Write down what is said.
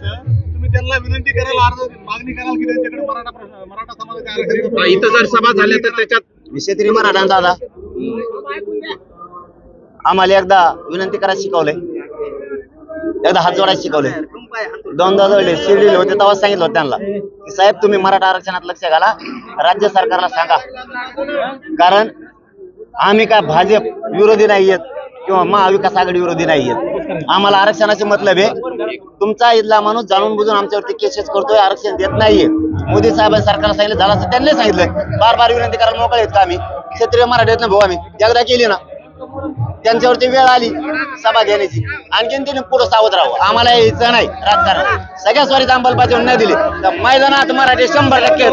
इथं तुम्ही त्यांना विनंती करायला अर्ज मागणी कराल की त्यांच्याकडे मराठा प्रश्न- मराठा समाजाच्या आरक्षणाचा इथं जर सभा झाल्या तर त्याच्यात विषय तरी मराठा दादा आम्हाला एकदा विनंती करायला शिकवलंय. एकदा हात जोडायला शिकवले दोनदा जोडले शिर्डीले होते तेव्हा सांगितलं होतं त्यांना. की साहेब तुम्ही मराठा आरक्षणात लक्ष घाला. राज्य सरकारला सांगा. कारण आम्ही काय भाजप विरोधी नाहीयेत किंवा महाविकास आघाडी विरोधी नाहीयेत आम्हाला आरक्षणाचे मतलब आहे. तुमचा इथला माणूस जाणून बुजून आमच्यावरती केसेस करतोय आरक्षण देत नाहीये. मोदी साहेब सरकारला सांगितलं झालं असं त्यांनी सांगितलं. बार बार विनंती करायला मोकळे आहेत का आम्ही? क्षेत्रीय मराठीत ना भाऊ आम्ही? एकदा केली ना त्यांच्यावरती वेळ आली सभा घेण्याची. आणखीन तिने पुढे सावध राहू आम्हाला यायचं नाही राजकारण. सगळ्या स्वारीत अंमलबजावणी नाही दिली. तर मैदानात मराठी शंभर टक्के